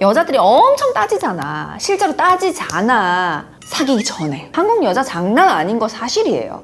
여자들이 엄청 따지잖아. 실제로 따지잖아. 사귀기 전에. 한국 여자 장난 아닌 거 사실이에요.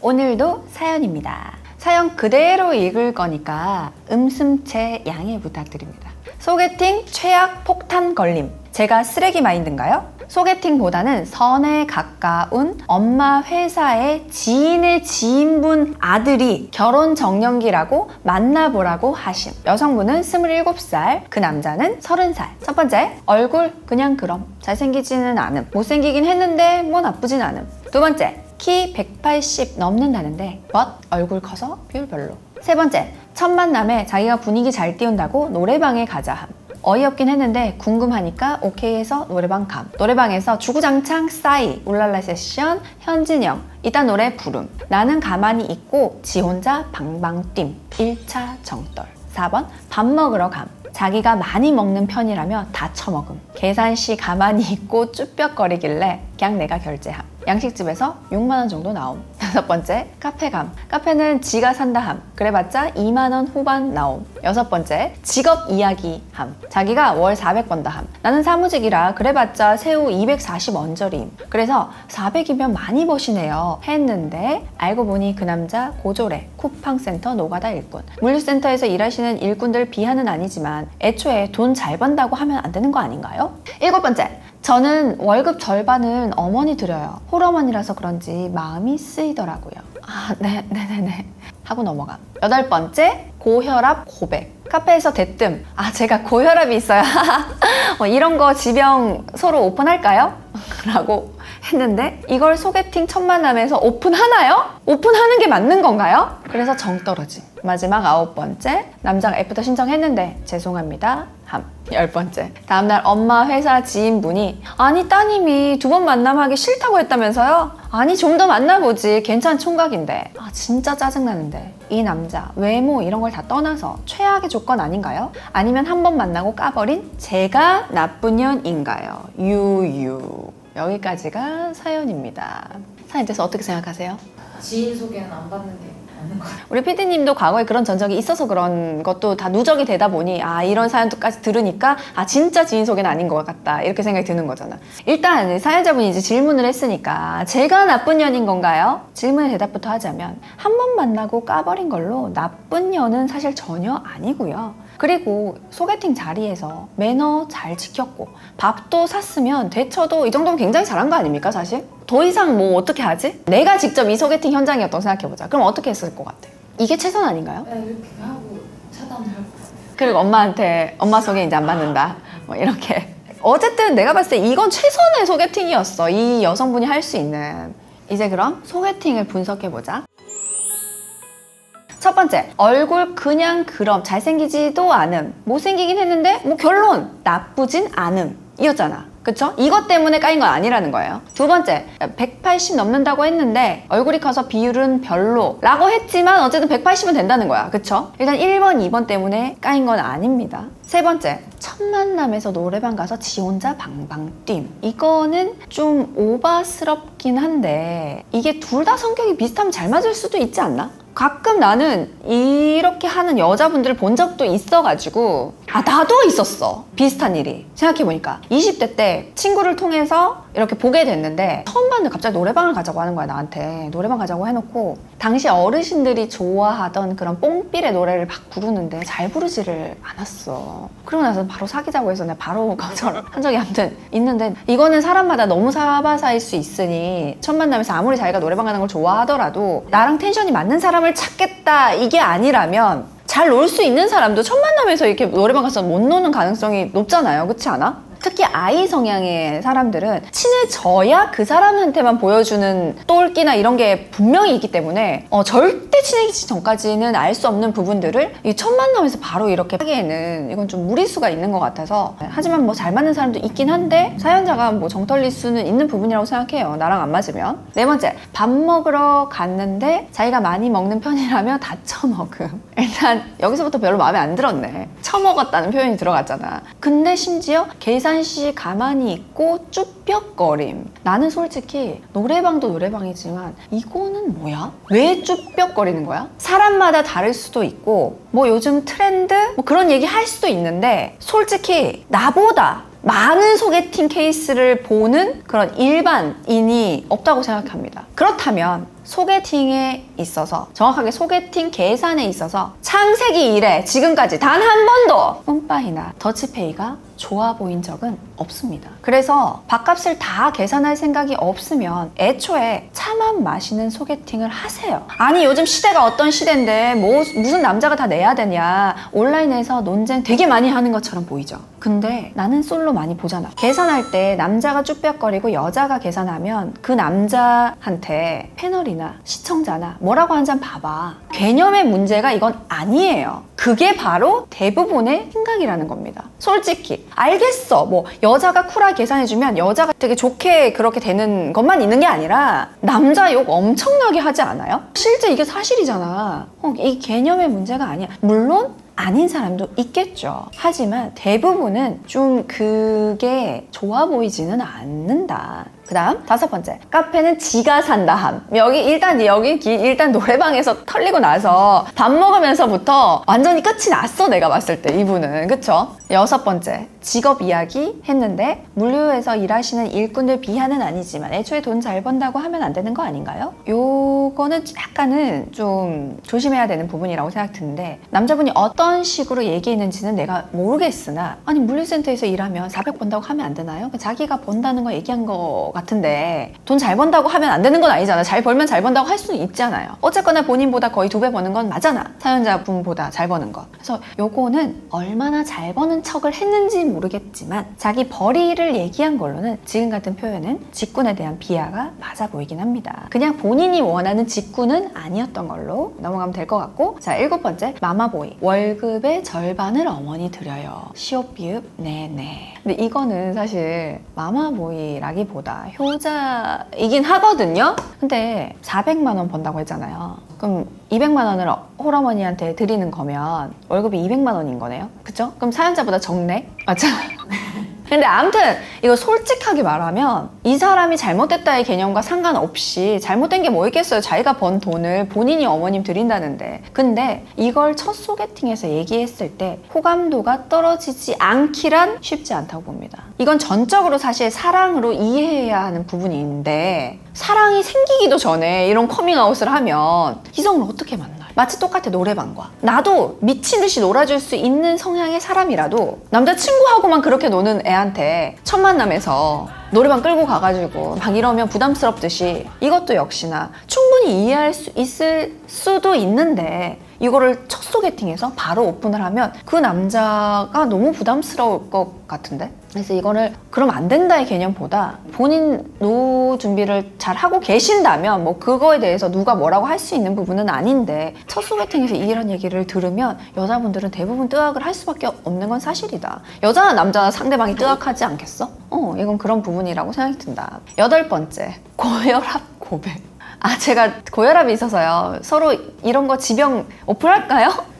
오늘도 사연입니다. 사연 그대로 읽을 거니까 음슴체 양해 부탁드립니다. 소개팅 최악 폭탄 걸림. 제가 쓰레기 마인드인가요? 소개팅보다는 선에 가까운 엄마 회사의 지인의 지인분 아들이 결혼 정년기라고 만나보라고 하심. 여성분은 27살, 그 남자는 30살. 첫 번째, 얼굴 그냥 그럼. 잘생기지는 않음. 못생기긴 했는데 뭐 나쁘진 않음. 두 번째, 키 180 넘는다는데 but 얼굴 커서 뷰 별로. 세 번째, 첫 만남에 자기가 분위기 잘 띄운다고 노래방에 가자 함. 어이없긴 했는데 궁금하니까 오케이 해서 노래방 감. 노래방에서 주구장창 싸이, 울랄라 세션, 현진영, 이딴 노래 부름. 나는 가만히 있고 지 혼자 방방 뛴. 1차 정떨. 4번 밥 먹으러 감. 자기가 많이 먹는 편이라며 다 처먹음. 계산시 가만히 있고 쭈뼛거리길래 그냥 내가 결제함. 양식집에서 6만 원 정도 나옴. 다섯 번째, 카페감. 카페는 지가 산다 함. 그래봤자 2만 원 후반 나옴. 여섯 번째, 직업 이야기 함. 자기가 월 400 번다 함. 나는 사무직이라 그래봤자 새우 240 언저리임. 그래서 400이면 많이 버시네요. 했는데 알고 보니 그 남자 고조래 쿠팡센터 노가다 일꾼. 물류센터에서 일하시는 일꾼들 비하는 아니지만 애초에 돈 잘 번다고 하면 안 되는 거 아닌가요? 일곱 번째, 저는 월급 절반은 어머니 드려요. 홀어머니라서 그런지 마음이 쓰이더라고요. 아, 네, 네, 네, 네. 하고 넘어가. 여덟 번째, 고혈압 고백. 카페에서 대뜸, 아, 제가 고혈압이 있어요. 어, 이런 거 지병 서로 오픈할까요? 라고 했는데, 이걸 소개팅 첫 만남에서 오픈하나요? 오픈하는 게 맞는 건가요? 그래서 정 떨어짐. 마지막 아홉 번째, 남자가 애프터 신청했는데, 죄송합니다. 함. 열 번째, 다음날 엄마 회사 지인분이, 아니, 따님이 두 번 만남하기 싫다고 했다면서요? 아니, 좀 더 만나보지. 괜찮은 총각인데. 아, 진짜 짜증나는데. 이 남자, 외모 이런 걸 다 떠나서 최악의 조건 아닌가요? 아니면 한 번 만나고 까버린 제가 나쁜 년인가요? 유유. 여기까지가 사연입니다. 사연에 대해서 어떻게 생각하세요? 지인 소개는 안 받는 게 맞는 거 같아요. 우리 PD님도 과거에 그런 전적이 있어서 그런 것도 다 누적이 되다 보니 아 이런 사연까지 들으니까 아 진짜 지인 소개는 아닌 것 같다 이렇게 생각이 드는 거잖아. 일단 사연자분이 이제 질문을 했으니까 제가 나쁜 년인 건가요? 질문의 대답부터 하자면 한 번 만나고 까버린 걸로 나쁜 년은 사실 전혀 아니고요. 그리고 소개팅 자리에서 매너 잘 지켰고 밥도 샀으면 대처도 이 정도면 굉장히 잘한 거 아닙니까 사실? 더 이상 뭐 어떻게 하지? 내가 직접 이 소개팅 현장이었던 생각해보자. 그럼 어떻게 했을 것 같아? 이게 최선 아닌가요? 그냥 이렇게 하고 차단을 하고 그리고 엄마한테 엄마 소개 이제 안 받는다. 뭐 이렇게. 어쨌든 내가 봤을 때 이건 최선의 소개팅이었어. 이 여성분이 할 수 있는. 이제 그럼 소개팅을 분석해보자. 첫 번째, 얼굴 그냥 그럼 잘생기지도 않음. 못생기긴 했는데 뭐 결론 나쁘진 않음. 이었잖아. 그쵸? 이것 때문에 까인 건 아니라는 거예요. 두 번째, 180 넘는다고 했는데 얼굴이 커서 비율은 별로 라고 했지만 어쨌든 180은 된다는 거야. 그쵸? 일단 1번, 2번 때문에 까인 건 아닙니다. 세 번째, 첫 만남에서 노래방 가서 지 혼자 방방 뛴. 이거는 좀 오바스럽긴 한데 이게 둘 다 성격이 비슷하면 잘 맞을 수도 있지 않나? 가끔 나는 이렇게 하는 여자분들을 본 적도 있어가지고 아 나도 있었어. 비슷한 일이. 생각해보니까. 20대 때 친구를 통해서 이렇게 보게 됐는데 처음 봤는데 갑자기 노래방을 가자고 하는 거야 나한테. 노래방 가자고 해놓고 당시 어르신들이 좋아하던 그런 뽕삘의 노래를 막 부르는데 잘 부르지를 않았어. 그러고 나서 바로 사귀자고 해서 내가 바로 거절한 적이 아무튼 있는데 이거는 사람마다 너무 사바사일 수 있으니 첫 만남에서 아무리 자기가 노래방 가는 걸 좋아하더라도 나랑 텐션이 맞는 사람을 찾겠다. 이게 아니라면 잘 놀 수 있는 사람도 첫 만남에서 이렇게 노래방 가서 못 노는 가능성이 높잖아요 그렇지 않아? 특히 아이 성향의 사람들은 친해져야 그 사람한테만 보여주는 똘끼나 이런 게 분명히 있기 때문에 어, 절대 친해지기 전까지는 알 수 없는 부분들을 이 첫 만남에서 바로 이렇게 하기에는 이건 좀 무리수가 있는 것 같아서 하지만 뭐 잘 맞는 사람도 있긴 한데 사연자가 뭐 정털릴 수는 있는 부분이라고 생각해요 나랑 안 맞으면. 네 번째 밥 먹으러 갔는데 자기가 많이 먹는 편이라며 다 처먹음. 일단 여기서부터 별로 마음에 안 들었네. 처먹었다는 표현이 들어갔잖아. 근데 심지어 계산 잠깐씩 가만히 있고 쭈뼛거림. 나는 솔직히 노래방도 노래방이지만 이거는 뭐야? 왜 쭈뼛거리는 거야? 사람마다 다를 수도 있고 뭐 요즘 트렌드 뭐 그런 얘기 할 수도 있는데 솔직히 나보다 많은 소개팅 케이스를 보는 그런 일반인이 없다고 생각합니다. 그렇다면 소개팅에 있어서 정확하게 소개팅 계산에 있어서 창세기 이래 지금까지 단 한 번도 뿜빠이나 더치페이가 좋아 보인 적은 없습니다. 그래서 밥값을 다 계산할 생각이 없으면 애초에 차만 마시는 소개팅을 하세요. 아니 요즘 시대가 어떤 시대인데 뭐 무슨 남자가 다 내야 되냐 온라인에서 논쟁 되게 많이 하는 것처럼 보이죠. 근데 나는 솔로 많이 보잖아. 계산할 때 남자가 쭈뼛거리고 여자가 계산하면 그 남자한테 패널이나 시청자나 뭐라고 한 잔 봐봐. 개념의 문제가 이건 아니에요. 그게 바로 대부분의 생각이라는 겁니다. 솔직히 알겠어. 뭐 여자가 쿨하게 계산해주면 여자가 되게 좋게 그렇게 되는 것만 있는 게 아니라 남자 욕 엄청나게 하지 않아요? 실제 이게 사실이잖아. 어, 이 개념의 문제가 아니야. 물론 아닌 사람도 있겠죠. 하지만 대부분은 좀 그게 좋아 보이지는 않는다. 그 다음 다섯 번째. 카페는 지가 산다 함. 여기 일단 여기 기- 일단 노래방에서 털리고 나서 밥 먹으면서부터 완전히 끝이 났어 내가 봤을 때 이분은. 그쵸? 여섯 번째. 직업 이야기 했는데 물류에서 일하시는 일꾼들 비하는 아니지만 애초에 돈 잘 번다고 하면 안 되는 거 아닌가요? 요거는 약간은 좀 조심해야 되는 부분이라고 생각 드는데 남자분이 어떤 식으로 얘기했는지는 내가 모르겠으나 아니 물류센터에서 일하면 400 번다고 하면 안 되나요? 자기가 번다는 거 얘기한 거 같 은데 돈 잘 번다고 하면 안 되는 건 아니잖아. 잘 벌면 잘 번다고 할 수는 있잖아요. 어쨌거나 본인보다 거의 두 배 버는 건 맞잖아. 사연자분보다 잘 버는 거. 그래서 요거는 얼마나 잘 버는 척을 했는지 모르겠지만 자기 벌이를 얘기한 걸로는 지금 같은 표현은 직군에 대한 비하가 맞아 보이긴 합니다. 그냥 본인이 원하는 직군은 아니었던 걸로 넘어가면 될 것 같고 자 일곱 번째 마마보이 월급의 절반을 어머니 드려요. 시옷 비읍 네네. 근데 이거는 사실 마마보이라기보다 효자이긴 하거든요. 근데 400만 원 번다고 했잖아요. 그럼 200만 원을 홀어머니한테 드리는 거면 월급이 200만 원인 거네요. 그쵸? 그럼 사연자보다 적네? 맞죠? 근데 아무튼 이거 솔직하게 말하면 이 사람이 잘못됐다의 개념과 상관없이 잘못된 게 뭐 있겠어요. 자기가 번 돈을 본인이 어머님 드린다는데. 근데 이걸 첫 소개팅에서 얘기했을 때 호감도가 떨어지지 않기란 쉽지 않다고 봅니다. 이건 전적으로 사실 사랑으로 이해해야 하는 부분인데 사랑이 생기기도 전에 이런 커밍아웃을 하면 이성을 어떻게 만나요? 마치 똑같아 노래방과 나도 미친 듯이 놀아줄 수 있는 성향의 사람이라도 남자친구하고만 그렇게 노는 애한테 첫 만남에서 노래방 끌고 가가지고 막 이러면 부담스럽듯이 이것도 역시나 충분히 이해할 수 있을 수도 있는데 이거를 첫 소개팅에서 바로 오픈을 하면 그 남자가 너무 부담스러울 것 같은데? 그래서 이거를 그럼 안 된다의 개념보다 본인 노후 준비를 잘 하고 계신다면 뭐 그거에 대해서 누가 뭐라고 할 수 있는 부분은 아닌데 첫 소개팅에서 이런 얘기를 들으면 여자분들은 대부분 뜨악을 할 수밖에 없는 건 사실이다. 여자나 남자나 상대방이 뜨악하지 않겠어? 어, 이건 그런 부분이라고 생각이 든다. 여덟 번째, 고혈압 고백. 아, 제가 고혈압이 있어서요. 서로 이런 거 지병?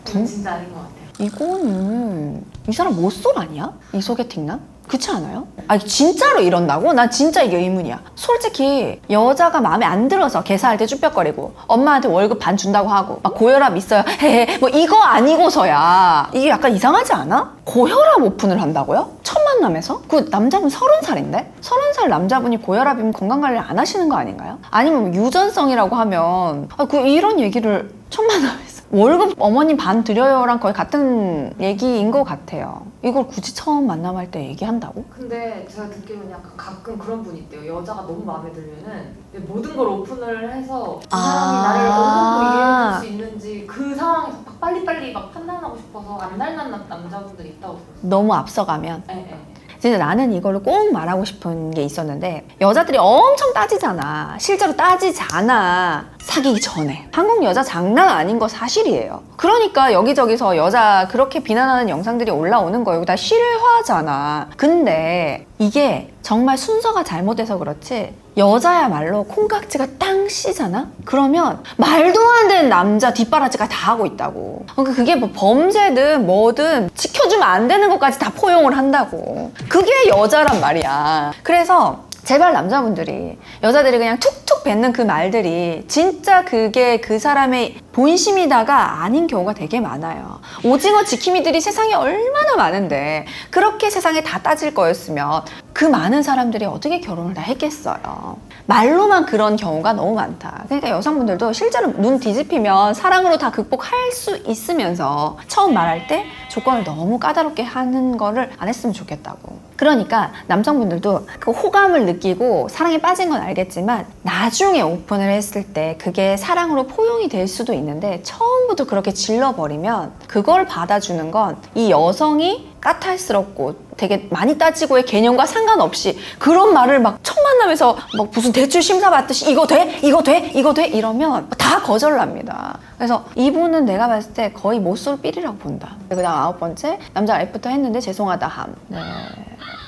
그건 진짜 아닌 것 같아요. 이거는 이 사람 못쏠 아니야? 이 소개팅남? 그렇지 않아요? 아 진짜로 이런다고? 난 진짜 이게 의문이야. 솔직히 여자가 마음에 안 들어서 계산할 때 쭈뼛거리고 엄마한테 월급 반 준다고 하고 막 고혈압 있어요. 헤헤 뭐 이거 아니고서야 이게 약간 이상하지 않아? 고혈압 오픈을 한다고요? 첫 만남에서? 그 남자분 서른 살인데? 서른 살 남자분이 고혈압이면 건강 관리 안 하시는 거 아닌가요? 아니면 뭐 유전성이라고 하면 아, 그 이런 얘기를 첫 만남에서 월급 어머님 반 드려요랑 거의 같은 얘기인 것 같아요. 이걸 굳이 처음 만남할 때 얘기한다고? 근데 제가 듣기로는 약간 가끔 그런 분이 있대요. 여자가 너무 마음에 들면은 모든 걸 오픈을 해서 그 사람이 아. 나를 어느 정도 이해해줄 수 있는지 그 상황에서 막 빨리빨리 막 판단하고 싶어서 안 남- 남자분들이 있다고 들었어요. 너무 앞서가면 예, 예. 진짜 나는 이거를 꼭 말하고 싶은 게 있었는데 여자들이 엄청 따지잖아. 실제로 따지잖아. 사귀기 전에. 한국 여자 장난 아닌 거 사실이에요. 그러니까 여기저기서 여자 그렇게 비난하는 영상들이 올라오는 거예요 다 실화잖아. 근데 이게 정말 순서가 잘못돼서 그렇지 여자야말로 콩깍지가 땅 씨잖아? 그러면 말도 안 되는 남자 뒷바라지가 다 하고 있다고. 그러니까 그게 뭐 범죄든 뭐든 지켜주면 안 되는 것까지 다 포용을 한다고. 그게 여자란 말이야. 그래서 제발 남자분들이 여자들이 그냥 툭툭 뱉는 그 말들이 진짜 그게 그 사람의 본심이다가 아닌 경우가 되게 많아요. 오징어 지킴이들이 세상에 얼마나 많은데 그렇게 세상에 다 따질 거였으면 그 많은 사람들이 어떻게 결혼을 다 했겠어요. 말로만 그런 경우가 너무 많다. 그러니까 여성분들도 실제로 눈 뒤집히면 사랑으로 다 극복할 수 있으면서 처음 말할 때 조건을 너무 까다롭게 하는 거를 안 했으면 좋겠다고. 그러니까 남성분들도 그 호감을 느끼 고 사랑에 빠진 건 알겠지만 나중에 오픈을 했을 때 그게 사랑으로 포용이 될 수도 있는데 처음부터 그렇게 질러버리면 그걸 받아주는 건 이 여성이 까탈스럽고 되게 많이 따지고의 개념과 상관없이 그런 말을 막첫 만남에서 막 무슨 대출 심사 받듯이 이거 돼? 이거 돼? 이거 돼? 이러면 다 거절납니다. 그래서 이분은 내가 봤을 때 거의 못쏠 삘이라고 본다. 그 다음 아홉 번째 남자 F부터 했는데 죄송하다 함. 네.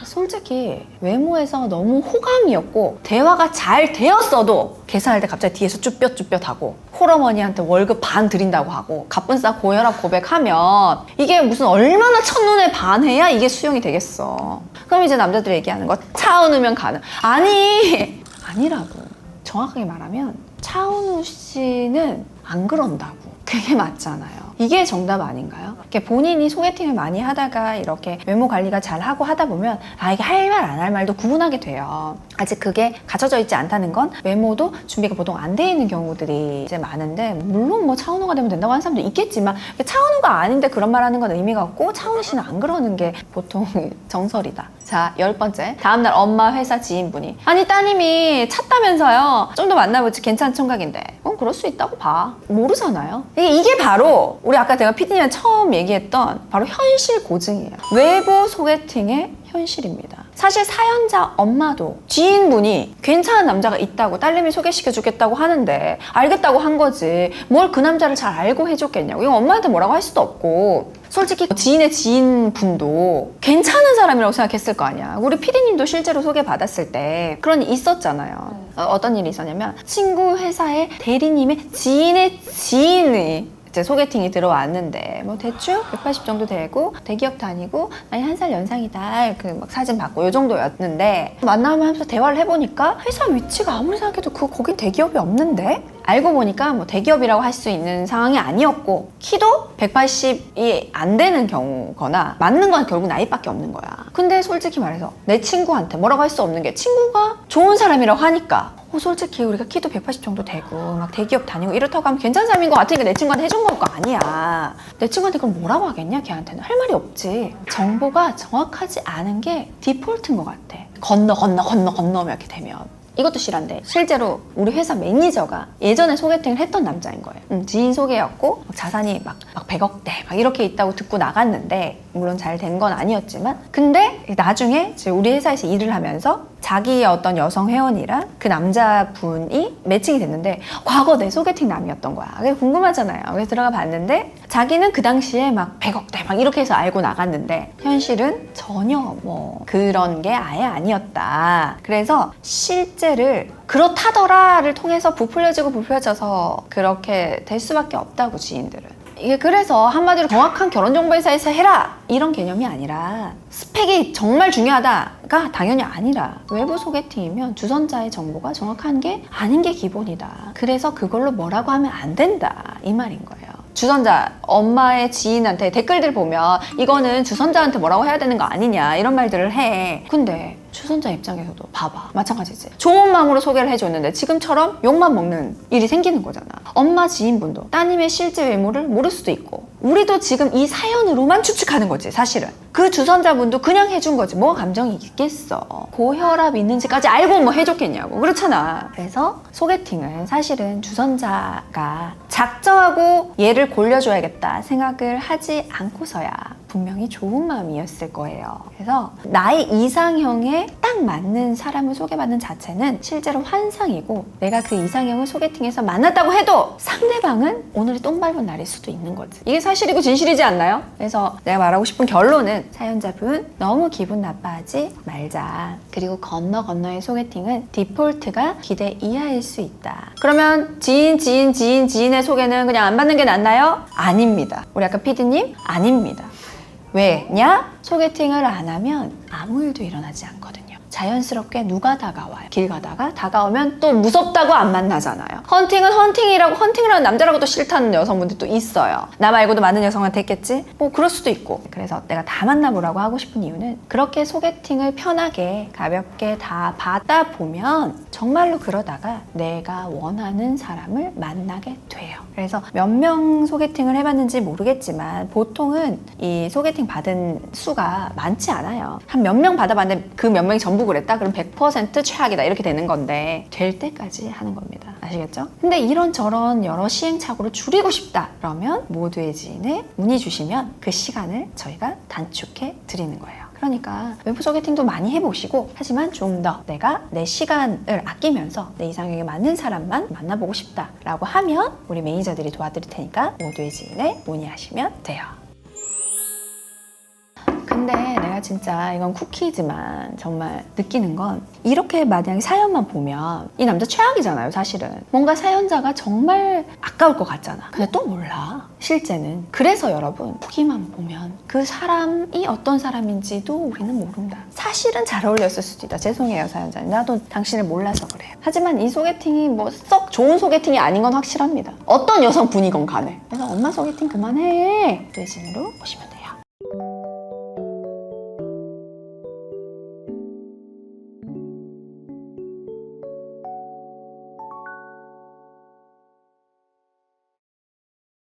솔직히 외모에서 너무 호감이었고 대화가 잘 되었어도 계산할 때 갑자기 뒤에서 쭈뼛쭈뼛하고 홀어머니한테 월급 반 드린다고 하고 갑분싸 고혈압 고백하면 이게 무슨 얼마나 첫눈에 반해야 이게 수용이 되겠 어 그럼 이제 남자들이 얘기하는 거 차은우면 가능 아니 아니라고 정확하게 말하면 차은우 씨는 안 그런다고 그게 맞잖아요. 이게 정답 아닌가요? 이렇게 본인이 소개팅을 많이 하다가 이렇게 외모 관리가 잘 하고 하다 보면 아 이게 할 말 안 할 말도 구분하게 돼요. 아직 그게 갖춰져 있지 않다는 건 외모도 준비가 보통 안 돼 있는 경우들이 이제 많은데 물론 뭐 차은우가 되면 된다고 하는 사람도 있겠지만 차은우가 아닌데 그런 말 하는 건 의미가 없고 차은우 씨는 안 그러는 게 보통 정설이다. 자, 열 번째. 다음날 엄마 회사 지인분이 아니 따님이 찼다면서요. 좀 더 만나보지 괜찮은 청각인데. 어, 그럴 수 있다고 봐. 모르잖아요. 이게, 바로 우리 아까 제가 피디님 처음 얘기했던 바로 현실 고증이에요. 외부 소개팅의 현실입니다. 사실 사연자 엄마도 지인분이 괜찮은 남자가 있다고 딸내미 소개시켜 주겠다고 하는데 알겠다고 한 거지 뭘 그 남자를 잘 알고 해줬겠냐고. 이거 엄마한테 뭐라고 할 수도 없고. 솔직히 지인의 지인분도 괜찮은 사람이라고 생각했을 거 아니야. 우리 피디님도 실제로 소개받았을 때 그런 일이 있었잖아요. 어, 떤 일이 있었냐면 친구 회사의 대리님의 지인의 지인이 이제 소개팅이 들어왔는데 뭐 대충 180 정도 되고 대기업 다니고 나이 한 살 연상이다 그막 사진 받고 요 정도였는데 만나면 하면서 대화를 해보니까 회사 위치가 아무리 생각해도 그 거긴 대기업이 없는데 알고 보니까 뭐 대기업이라고 할 수 있는 상황이 아니었고 키도 180이 안 되는 경우거나 맞는 건 결국 나이밖에 없는 거야 근데 솔직히 말해서 내 친구한테 뭐라고 할 수 없는 게 친구가 좋은 사람이라고 하니까 어, 솔직히 우리가 키도 180 정도 되고 막 대기업 다니고 이렇다고 하면 괜찮은 사람인 것 같으니까 내 친구한테 해준 걸 거 아니야. 내 친구한테 그럼 뭐라고 하겠냐 걔한테는 할 말이 없지. 정보가 정확하지 않은 게 디폴트인 것 같아. 건너 건너 건너 건너 이렇게 되면. 이것도 실한데 실제로 우리 회사 매니저가 예전에 소개팅을 했던 남자인 거예요. 음, 지인 소개였고 막 자산이 막, 막 100억대 막 이렇게 있다고 듣고 나갔는데 물론 잘 된 건 아니었지만 근데 나중에 우리 회사에서 일을 하면서 자기의 어떤 여성 회원이랑 그 남자분이 매칭이 됐는데 과거 내 소개팅 남이었던 거야. 그게 궁금하잖아요. 그래서 들어가 봤는데 자기는 그 당시에 막 100억대 막 이렇게 해서 알고 나갔는데 현실은 전혀 뭐 그런 게 아예 아니었다. 그래서 실제 를 그렇다더라를 통해서 부풀려지고 부풀려져서 그렇게 될 수밖에 없다고 지인들은. 이게 그래서 한마디로 정확한 결혼정보회사에서 해라 이런 개념이 아니라 스펙이 정말 중요하다가 당연히 아니라 외부 소개팅이면 주선자의 정보가 정확한 게 아닌 게 기본이다. 그래서 그걸로 뭐라고 하면 안 된다 이 말인 거예요. 주선자 엄마의 지인한테 댓글들 보면 이거는 주선자한테 뭐라고 해야 되는 거 아니냐 이런 말들을 해. 근데 주선자 입장에서도 봐봐 마찬가지지. 좋은 마음으로 소개를 해줬는데 지금처럼 욕만 먹는 일이 생기는 거잖아. 엄마 지인분도 따님의 실제 외모를 모를 수도 있고 우리도 지금 이 사연으로만 추측하는 거지 사실은. 그 주선자분도 그냥 해준 거지 뭐 감정이 있겠어. 고혈압 있는지까지 알고 뭐 해줬겠냐고 그렇잖아. 그래서 소개팅은 사실은 주선자가 작정하고 얘를 골려줘야겠다 생각을 하지 않고서야 분명히 좋은 마음이었을 거예요. 그래서 나의 이상형에 딱 맞는 사람을 소개받는 자체는 실제로 환상이고 내가 그 이상형을 소개팅에서 만났다고 해도 상대방은 오늘이 똥 밟은 날일 수도 있는 거지. 이게 사실 이고 진실이지 않나요? 그래서 내가 말하고 싶은 결론은 사연자분 너무 기분 나빠하지 말자. 그리고 건너 건너의 소개팅은 디폴트가 기대 이하일 수 있다. 그러면 지인, 지인, 지인, 지인의 소개는 그냥 안 받는 게 낫나요? 아닙니다. 우리 아까 피디님? 아닙니다. 왜냐? 소개팅을 안 하면 아무 일도 일어나지 않거든요. 자연스럽게 누가 다가와요. 길 가다가 다가오면 또 무섭다고 안 만나잖아요. 헌팅은 헌팅이라고 헌팅을 하는 남자라고 또 싫다는 여성분들 또 있어요. 나 말고도 많은 여성한테 했겠지? 뭐 그럴 수도 있고. 그래서 내가 다 만나보라고 하고 싶은 이유는 그렇게 소개팅을 편하게 가볍게 다 받다 보면 정말로 그러다가 내가 원하는 사람을 만나게 돼요. 그래서 몇 명 소개팅을 해봤는지 모르겠지만 보통은 이 소개팅 받은 수가 많지 않아요. 한 몇 명 받아봤는데 그 몇 명이 전부 그랬다? 그럼 100% 최악이다. 이렇게 되는 건데 될 때까지 하는 겁니다. 아시겠죠? 근데 이런저런 여러 시행착오를 줄이고 싶다. 그러면 모두의 지인에 문의 주시면 그 시간을 저희가 단축해 드리는 거예요. 그러니까 외부 소개팅도 많이 해보시고 하지만 좀 더 내가 내 시간을 아끼면서 내 이상형에 맞는 사람만 만나보고 싶다라고 하면 우리 매니저들이 도와드릴 테니까 모두의 지인에 문의하시면 돼요. 근데 내가 진짜 이건 쿠키지만 정말 느끼는 건 이렇게 만약에 사연만 보면 이 남자 최악이잖아요 사실은. 뭔가 사연자가 정말 아까울 것 같잖아. 근데 또 몰라. 실제는. 그래서 여러분 후기만 보면 그 사람이 어떤 사람인지도 우리는 모른다. 사실은 잘 어울렸을 수도 있다. 죄송해요 사연자님. 나도 당신을 몰라서 그래요. 하지만 이 소개팅이 뭐 썩 좋은 소개팅이 아닌 건 확실합니다. 어떤 여성분이건 간에. 그래서 엄마 소개팅 그만해. 뇌진으로 보시면 돼요